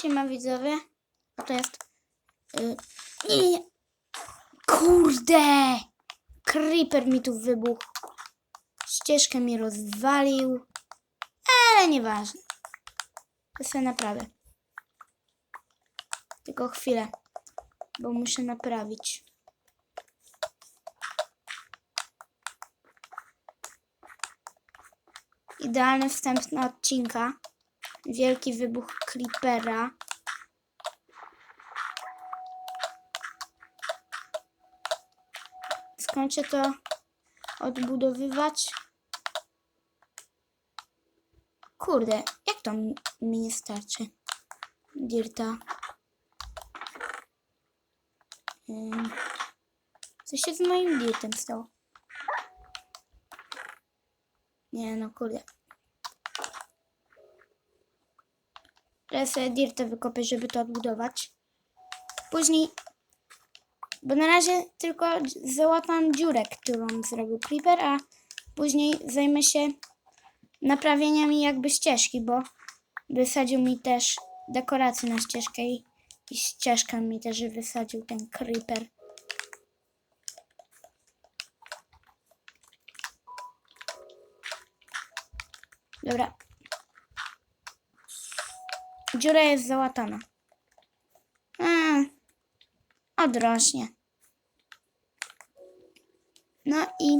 Siema widzowie. A to jest... Y, nie, nie, nie. Kurde! Creeper mi tu wybuchł. Ścieżkę mi rozwalił. Ale nieważne. To sobie naprawię. Tylko chwilę. Bo muszę naprawić. Idealny wstęp na odcinka. Wielki wybuch Creepera. Skończę to odbudowywać. Kurde, jak to mi, nie starczy? Dirta. Co się z moim dirtem stało? Nie no, kurde. Teraz sobie wykopię, żeby to odbudować. Później, bo na razie tylko załatam dziurę, którą zrobił Creeper, a później zajmę się naprawieniami jakby ścieżki, bo wysadził mi też dekoracje na ścieżkę i, i ścieżkę mi też wysadził ten Creeper. Dobra. Dziura jest załatana. Mm, odrośnie. No i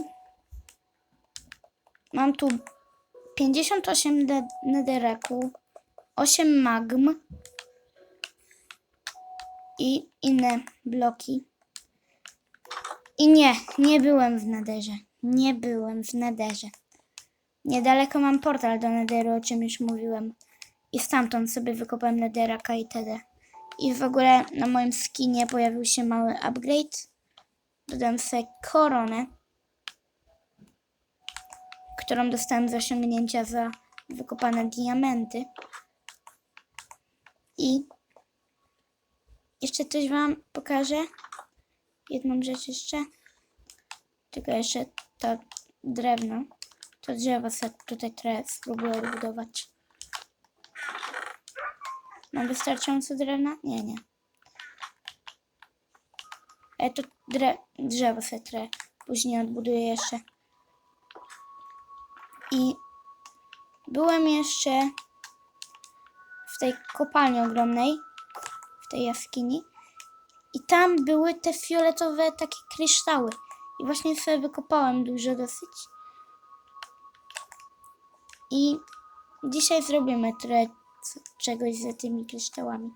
mam tu 58 de- nedereku, 8 magm i inne bloki. I nie, nie byłem w nederze. Nie byłem w nederze. Niedaleko mam portal do Nederu, o czym już mówiłem. I stamtąd sobie wykopałem Netheraka i td. I w ogóle na moim skinie pojawił się mały upgrade. Dodam sobie koronę, którą dostałem z osiągnięcia za wykopane diamenty. I jeszcze coś wam pokażę. Jedną rzecz jeszcze. Tylko jeszcze to drewno. To drzewo sobie tutaj trochę spróbuję odbudować. Mam wystarczająco drewna? Nie, nie. Ale to dre drzewo sobie trochę później odbuduję jeszcze. I byłem jeszcze w tej kopalni ogromnej, w tej jaskini. I tam były te fioletowe takie kryształy. I właśnie sobie wykopałem dużo dosyć. I dzisiaj zrobimy trochę czegoś z tymi kryształami.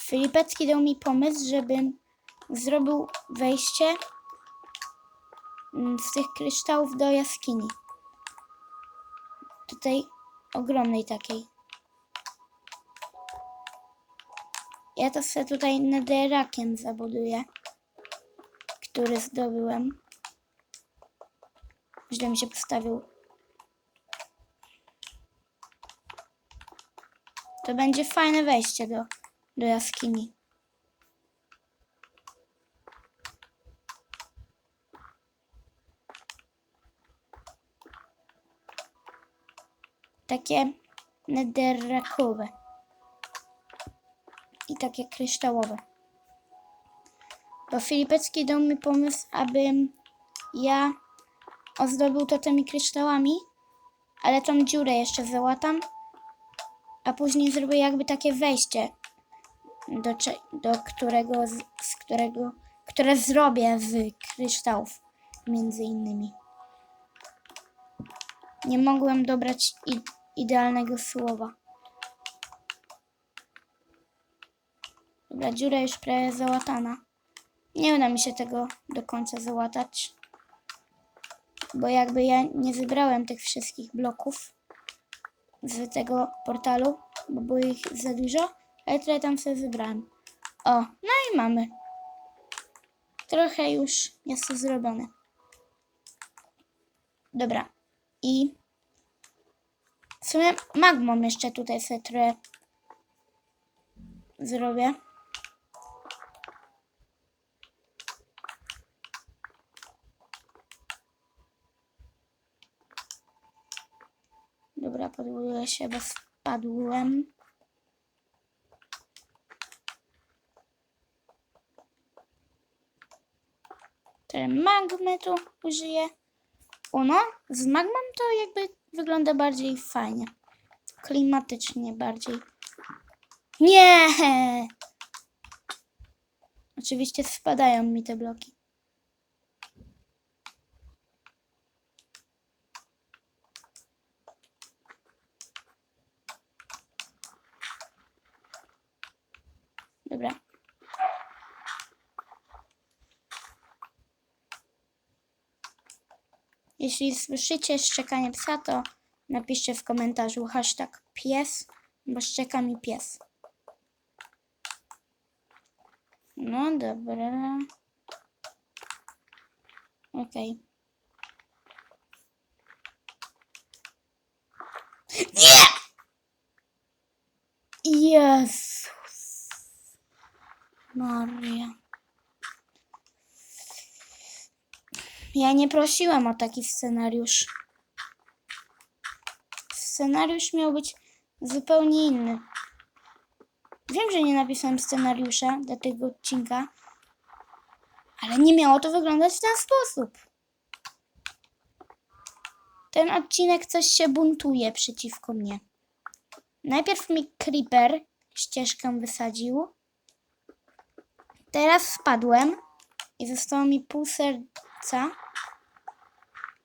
Filipecki dał mi pomysł, żebym zrobił wejście mm, z tych kryształów do jaskini. Tutaj ogromnej takiej. Ja to sobie tutaj nederakiem zabuduję, który zdobyłem. Źle mi się postawił. To będzie fajne wejście do, do jaskini. Takie netherrackowe. I takie kryształowe. Bo Filipecki dał mi pomysł, abym ja ozdobił to tymi kryształami, ale tą dziurę jeszcze załatam, a później zrobię jakby takie wejście, do, do którego, z, z którego, które zrobię z kryształów, między innymi. Nie mogłem dobrać idealnego słowa. Dobra, dziura już prawie załatana. Nie uda mi się tego do końca załatać bo jakby ja nie wybrałem tych wszystkich bloków z tego portalu, bo było ich za dużo, ale tyle tam sobie wybrałem. O, no i mamy. Trochę już jest to zrobione. Dobra. I w sumie magmą jeszcze tutaj sobie trochę zrobię. Dobra, podbuduję się bez spadłem. Ten magmy tu użyję. O no, z magmą to jakby wygląda bardziej fajnie. Klimatycznie bardziej. Nie! Oczywiście spadają mi te bloki. Dobra. Jeśli słyszycie szczekanie psa, to napiszcie w komentarzu hashtag pies, bo szczeka mi pies. No dobra. Okej. Nie! Jezus. Maria. Ja nie prosiłam o taki scenariusz. Scenariusz miał być zupełnie inny. Wiem, że nie napisałem scenariusza do tego odcinka, ale nie miało to wyglądać w ten sposób. Ten odcinek coś się buntuje przeciwko mnie. Najpierw mi Creeper ścieżkę wysadził. Teraz spadłem i zostało mi pół serca.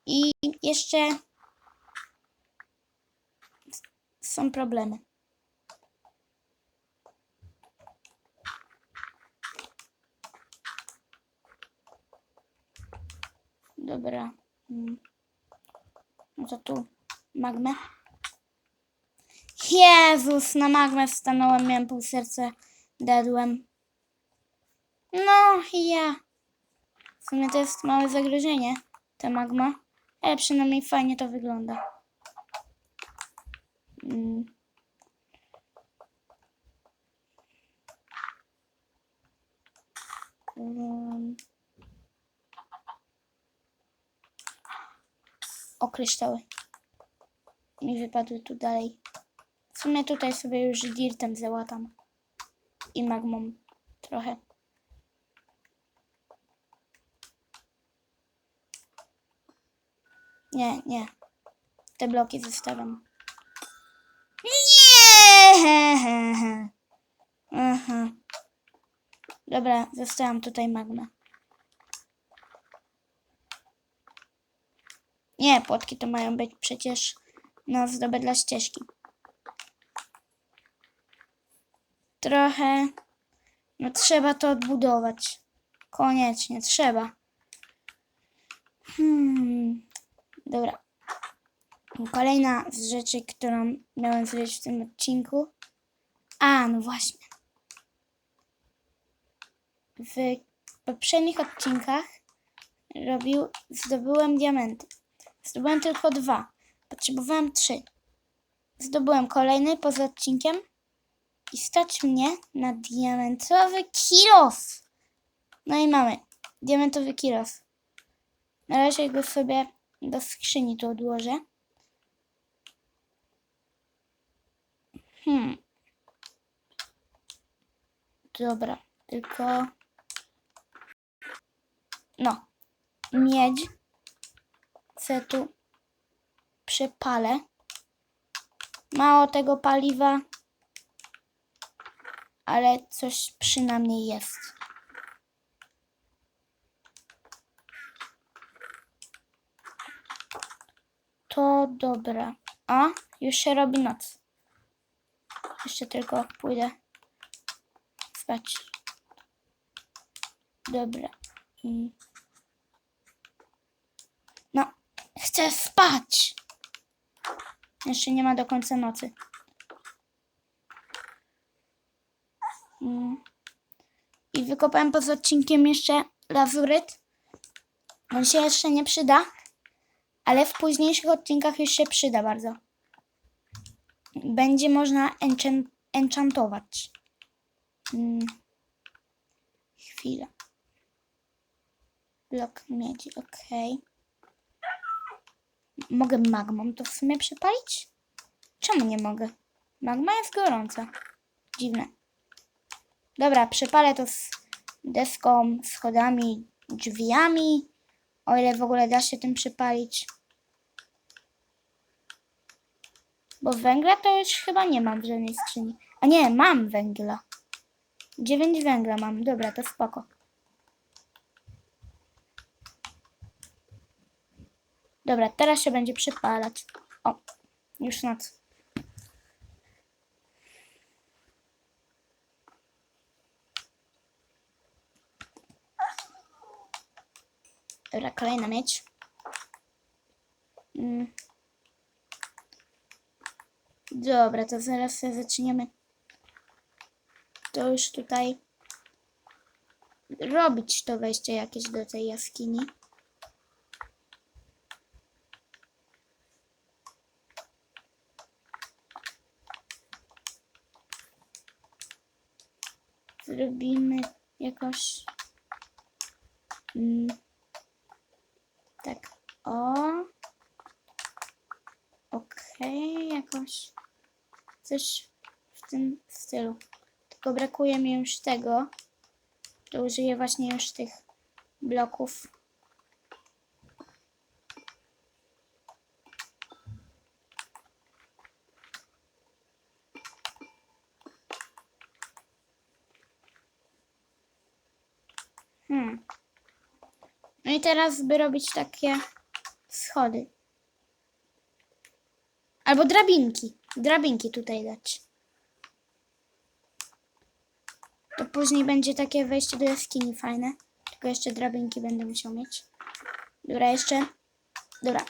I jeszcze są problemy. Dobra. Mm. No to tu magmę. Jezus, na magmę wstanąłem, miałem pół serca, dedłem. No i ja. W sumie to jest małe zagrożenie, ta magma, ale przynajmniej fajnie to wygląda. Mm. Um. O, kryształy. Mi wypadły tu dalej. W sumie tutaj sobie już dirtem załatam. I magmą trochę. Nie, nie. Te bloki zostawiam. Nie! Aha. Dobra, zostawiam tutaj magmę. Nie, płotki to mają być przecież na ozdobę dla ścieżki. Trochę. No trzeba to odbudować. Koniecznie, trzeba. Hmm. Dobra. Kolejna z rzeczy, którą miałem zrobić w tym odcinku. A, no właśnie. W poprzednich odcinkach robił, zdobyłem diamenty. Zdobyłem tylko dwa. Potrzebowałem trzy. Zdobyłem kolejny poza odcinkiem i stać mnie na diamentowy kilos. No i mamy diamentowy kilos. Na razie go sobie do skrzyni tu odłożę. Hmm. Dobra, tylko... No. Miedź. Se tu przepalę. Mało tego paliwa, ale coś przynajmniej jest. To dobra. A, już się robi noc. Jeszcze tylko pójdę spać. Dobra. No, chcę spać. Jeszcze nie ma do końca nocy. Mm. I wykopałem poza odcinkiem jeszcze lazuryt. On się jeszcze nie przyda, ale w późniejszych odcinkach już się przyda bardzo. Będzie można enchant enchantować. Mm. Chwila. Blok miedzi, ok. Mogę magmą to w sumie przepalić? Czemu nie mogę? Magma jest gorąca. Dziwne. Dobra, przepalę to z deską, schodami, drzwiami. O ile w ogóle da się tym przypalić. Bo węgla to już chyba nie mam w żadnej skrzyni. A nie, mam węgla. 9 węgla mam. Dobra, to spoko. Dobra, teraz się będzie przypalać. O, już noc. Dobra, kolejna mieć. Mm. Dobra, to zaraz sobie zaczniemy to już tutaj robić to wejście jakieś do tej jaskini. Zrobimy jakoś mm, tak o okej jakoś coś w tym stylu tylko brakuje mi już tego to użyję właśnie już tych bloków Hmm. No i teraz by robić takie schody. Albo drabinki. Drabinki tutaj dać. To później będzie takie wejście do jaskini fajne. Tylko jeszcze drabinki będę musiał mieć. Dobra, jeszcze. Dobra.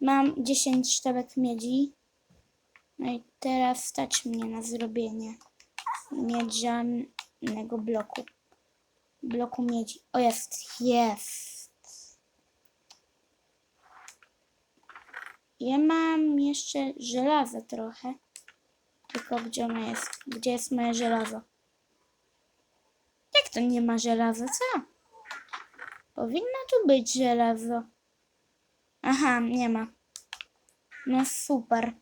Mam 10 sztabek miedzi. No i teraz stać mnie na zrobienie miedzianego bloku bloku miedzi. O, jest, jest. Ja mam jeszcze żelaza trochę. Tylko gdzie ono jest? Gdzie jest moje żelazo? Jak to nie ma żelaza? Co? Powinno tu być żelazo. Aha, nie ma. No super.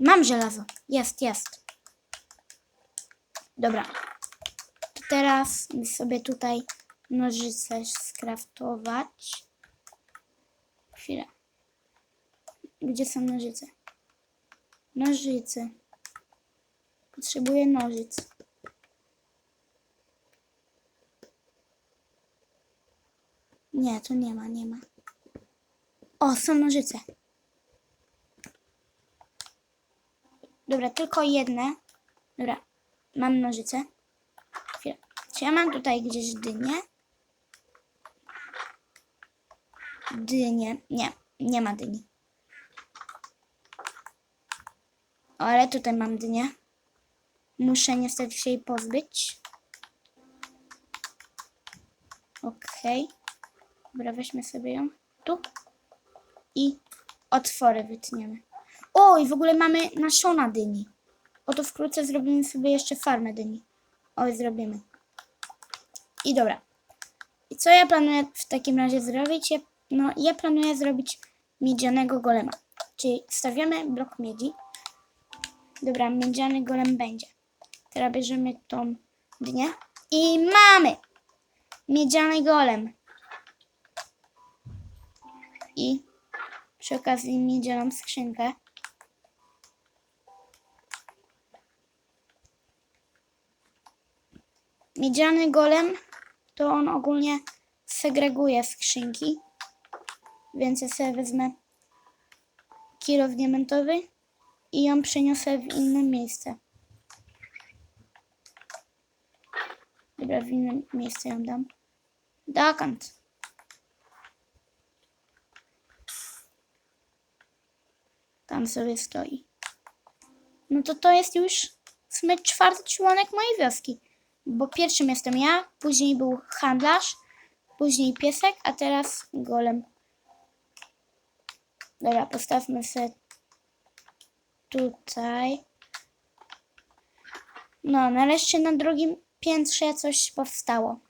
Mam żelazo. Jest, jest. Dobra. To teraz sobie tutaj nożyce skraftować. Chwilę. Gdzie są nożyce? Nożyce. Potrzebuję nożyc. Nie, tu nie ma, nie ma. O, są nożyce. Dobra, tylko jedne. Dobra, mam nożyce. Czy ja mam tutaj gdzieś dynię? Dynię. Nie, nie ma dyni. O, ale tutaj mam dynię. Muszę niestety się jej pozbyć. Okej. Dobra, weźmy sobie ją tu. I otwory wytniemy. O, i w ogóle mamy nasiona dyni. Oto wkrótce zrobimy sobie jeszcze farmę dyni. Oj, zrobimy. I dobra. I co ja planuję w takim razie zrobić? No, ja planuję zrobić miedzianego golema. Czyli stawiamy blok miedzi. Dobra, miedziany golem będzie. Teraz bierzemy tą dynię. I mamy! Miedziany golem. I przy okazji miedzianą skrzynkę. Miedziany golem to on ogólnie segreguje skrzynki. Więc ja sobie wezmę kilo diamentowy i ją przeniosę w inne miejsce. Dobra, w inne miejsce ją dam. Dokąd? Tam sobie stoi. No to to jest już sumie czwarty członek mojej wioski. Bo pierwszym jestem ja, później był handlarz, później piesek, a teraz golem. Dobra, postawmy sobie tutaj. No, nareszcie na drugim piętrze coś powstało.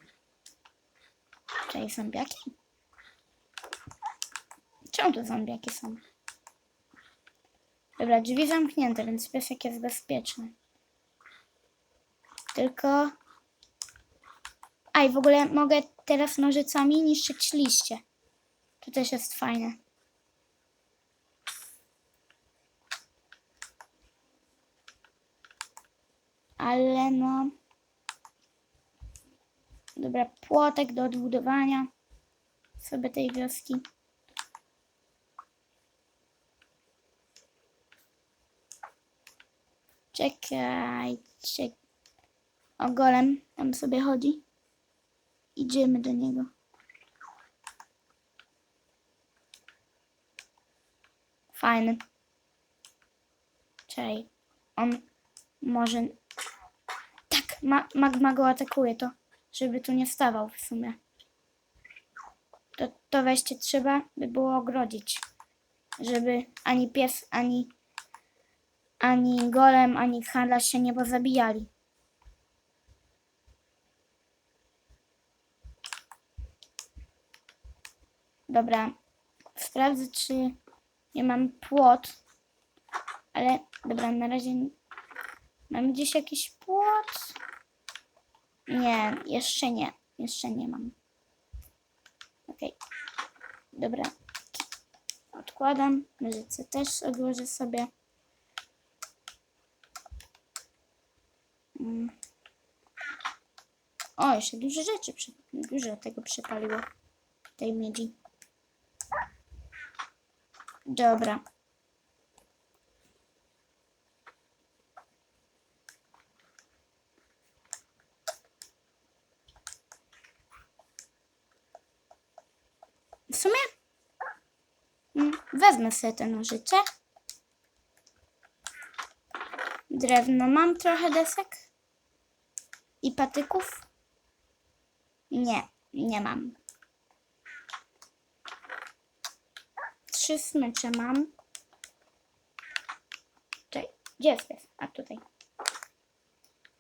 Czyli zombiaki? Czemu tu zombiaki są? Dobra, drzwi zamknięte, więc piesek jest bezpieczny. Tylko... A i w ogóle mogę teraz nożycami niszczyć liście. To też jest fajne. Ale no... Dobra, płotek do odbudowania sobie tej wioski. Czekajcie. O golem tam sobie chodzi. Idziemy do niego. Fajny. Czekaj. On może... Tak, ma magma go atakuje to, żeby tu nie wstawał w sumie. To, to weźcie trzeba by było ogrodzić. Żeby ani pies, ani ani golem, ani handlarz się nie pozabijali. Dobra, sprawdzę, czy nie mam płot. Ale dobra, na razie mam gdzieś jakiś płot. Nie, jeszcze nie. Jeszcze nie mam. Okej. Dobra. Odkładam. Nożyce też odłożę sobie. Mm. O, jeszcze dużo rzeczy, dużo tego przepaliło. Tej miedzi. Dobra. W sumie mm, wezmę sobie te nożyce. Drewno mam trochę desek. I patyków? Nie, nie mam. Trzy smycze mam. Czekaj, gdzie jest pies? A tutaj.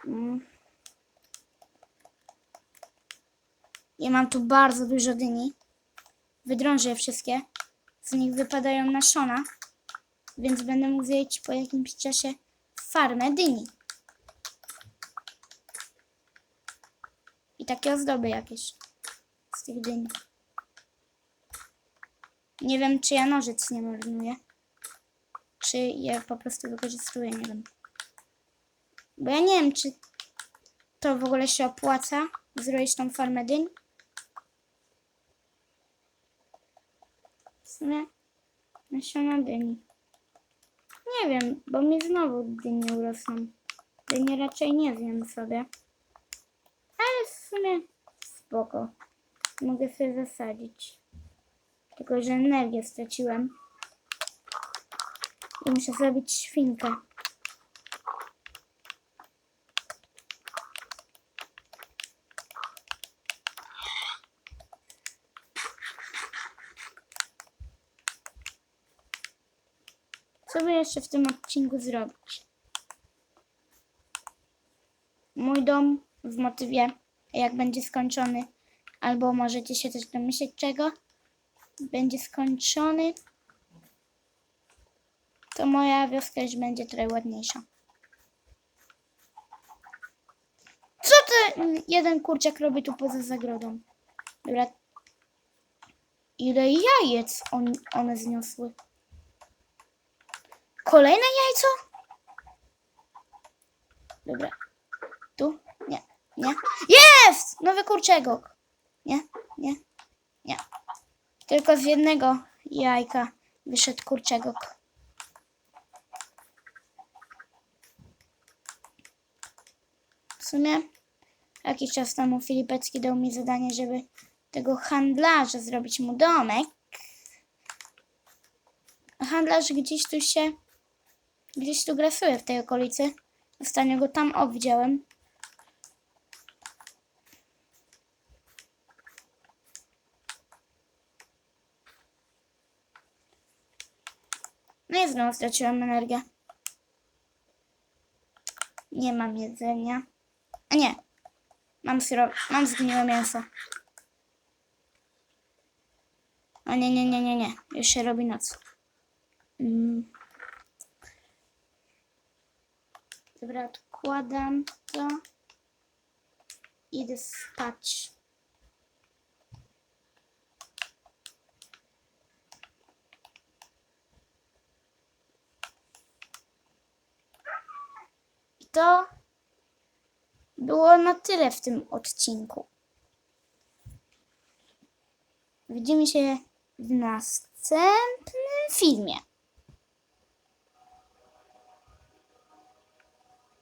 Mm. Ja mam tu bardzo dużo dyni. Wydrążę je wszystkie. Z nich wypadają nasiona. Więc będę mógł zjeść po jakimś czasie farmę dyni. I takie ozdoby jakieś z tych dyń. Nie wiem, czy ja nożyc nie marnuję. Czy je po prostu wykorzystuję, nie wiem. Bo ja nie wiem, czy to w ogóle się opłaca zrobić tą farmę dyń. W sumie nasiona dyni. Nie wiem, bo mi znowu dynie urosną. Dynie raczej nie zjem sobie. Ale w sumie spoko. Mogę sobie zasadzić. Tylko, że energię straciłem. I muszę zrobić świnkę. Co by jeszcze w tym odcinku zrobić? Mój dom w motywie, jak będzie skończony, albo możecie się też domyśleć czego, będzie skończony, to moja wioska już będzie trochę ładniejsza. Co ten jeden kurczak robi tu poza zagrodą? Dobra. Ile jajec on, one zniosły? Kolejne jajco? Dobra. Tu? Nie. Nie. Jest! Nowy kurczegok. Nie, nie, nie. Tylko z jednego jajka wyszedł kurczegok. W sumie jakiś czas temu Filipecki dał mi zadanie, żeby tego handlarza zrobić mu domek. A handlarz gdzieś tu się, gdzieś tu grasuje w tej okolicy. Ostatnio go tam o No i znowu straciłam energię. Nie mam jedzenia. A nie. Mam syro... Mam zgniłe mięso. O nie, nie, nie, nie, nie. Już się robi noc. Mm. Dobra, odkładam to. Idę spać. To było na tyle w tym odcinku. Widzimy się w następnym filmie.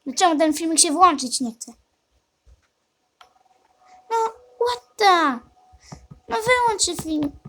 Dlaczego ten filmik się włączyć nie chce? No, what the? No wyłącz się film.